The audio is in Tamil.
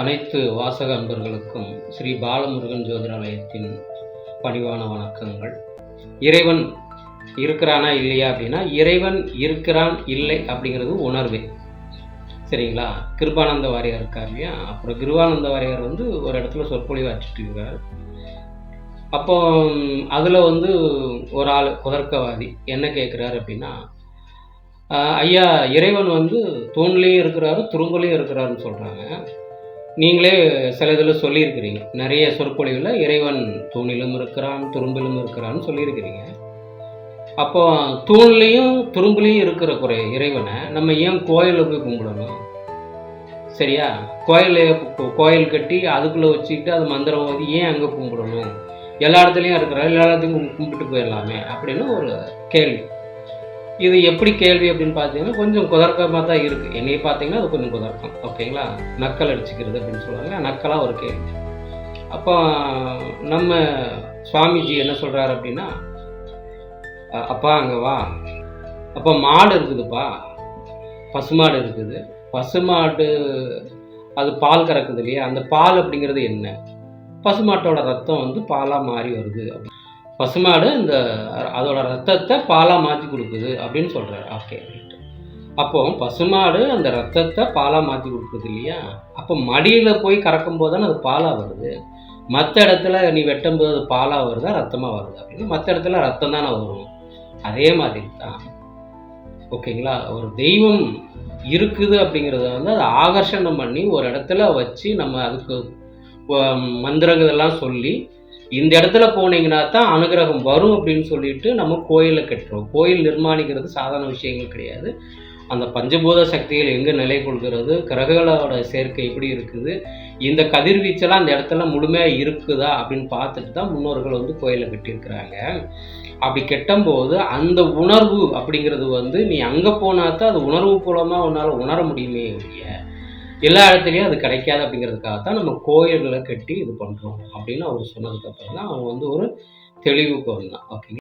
அனைத்து வாசக அன்பர்களுக்கும் ஸ்ரீ பாலமுருகன் ஜோதிராலயத்தின் பணிவான வணக்கங்கள். இறைவன் இருக்கிறானா இல்லையா அப்படின்னா இறைவன் இருக்கிறான் இல்லை அப்படிங்கிறது உணர்வே. சரிங்களா? கிருபானந்த வாரியார் இருக்கார் இல்லையா? அப்புறம் கிருபானந்த வாரியார் வந்து ஒரு இடத்துல சொற்பொழிவு வச்சுட்டு இருக்கார். அப்போ அதில் வந்து ஒரு ஆள் குதர்க்கவாதி என்ன கேட்குறாரு அப்படின்னா ஐயா இறைவன் வந்து தூண்லேயும் இருக்கிறாரு துரும்புலேயும் இருக்கிறாருன்னு சொல்கிறாங்க நீங்களே சில இதில் சொல்லியிருக்கிறீங்க. நிறைய சொற்பொழிவில் இறைவன் தூணிலும் இருக்கிறான் துரும்பிலும் இருக்கிறான்னு சொல்லியிருக்கிறீங்க. அப்போ தூண்லேயும் துரும்புலையும் இருக்கிற குறை இறைவனை நம்ம ஏன் கோயிலில் போய் கும்பிடணும்? சரியா? கோயில் கோயில் கட்டி அதுக்குள்ளே வச்சுக்கிட்டு அது மந்திரம் ஓதி ஏன் அங்கே கும்பிடணும்? எல்லா இடத்துலையும் இருக்கிற எல்லா இடத்தையும் கும்பிட்டு போயிடலாமே அப்படின்னு ஒரு கேள்வி. இது எப்படி கேள்வி அப்படின்னு பார்த்தீங்கன்னா கொஞ்சம் குதர்க்கமாக தான் இருக்குது என்னையை பார்த்தீங்கன்னா அது கொஞ்சம் குதர்க்கம். ஓகேங்களா? நக்கல் அடிச்சுக்கிறது அப்படின்னு சொல்லுவாங்க. நக்கலாக ஒரு கேள்வி. அப்போ நம்ம சுவாமிஜி என்ன சொல்கிறாரு அப்படின்னா அப்பா அங்கே வா. அப்போ மாடு இருக்குதுப்பா. பசுமாடு இருக்குது. பசுமாடு அது பால் கறக்குது இல்லையா? அந்த பால் அப்படிங்கிறது என்ன? பசுமாட்டோட ரத்தம் வந்து பாலாக மாறி வருது. பசுமாடு இந்த அதோட ரத்தத்தை பாலாக மாற்றி கொடுக்குது அப்படின்னு சொல்கிறாரு ஓகே அப்போ பசுமாடு அந்த ரத்தத்தை பாலாக மாற்றி கொடுக்குது இல்லையா? அப்போ மடியில் போய் கறக்கும் போது தானே அது பாலாக வருது. மற்ற இடத்துல நீ வெட்டும்போது அது பாலாக வருதா ரத்தமாக வருது அப்படின்னு மற்ற இடத்துல ரத்தம் தானே வரும். அதே மாதிரி தான். ஓகேங்களா? ஒரு தெய்வம் இருக்குது அப்படிங்கிறத வந்து அதை ஆகர்ஷணம் பண்ணி ஒரு இடத்துல வச்சு நம்ம அதுக்கு மந்திரங்கள் எல்லாம் சொல்லி இந்த இடத்துல போனீங்கன்னா தான் அனுகிரகம் வரும் அப்படின்னு சொல்லிட்டு நம்ம கோயிலை கட்டுறோம் கோயில் நிர்மாணிக்கிறது சாதாரண விஷயங்கள் கிடையாது. அந்த பஞ்சபூத சக்திகள் எங்கே நிலை கொள்கிறது கிரகங்களோட சேர்க்கை எப்படி இருக்குது? இந்த கதிர்வீச்செல்லாம் அந்த இடத்துல முழுமையாக இருக்குதா அப்படின்னு பார்த்துட்டு தான் முன்னோர்கள் வந்து கோயிலை கட்டியிருக்கிறாங்க. அப்படி கெட்டும்போது அந்த உணர்வு அப்படிங்கிறது வந்து நீ அங்கே போனா தான் அது உணர்வு மூலமாக உன்னால் உணர முடியுமே ஒழிய எல்லா இடத்துலையும் அது கிடைக்காது அப்படிங்கிறதுக்காக தான் நம்ம கோயில்களை கட்டி இது பண்ணுறோம் அப்படின்னு அவர் சொன்னதுக்கப்புறம் தான் அவங்க வந்து ஒரு தெளிவுக்கு வந்தான் ஓகே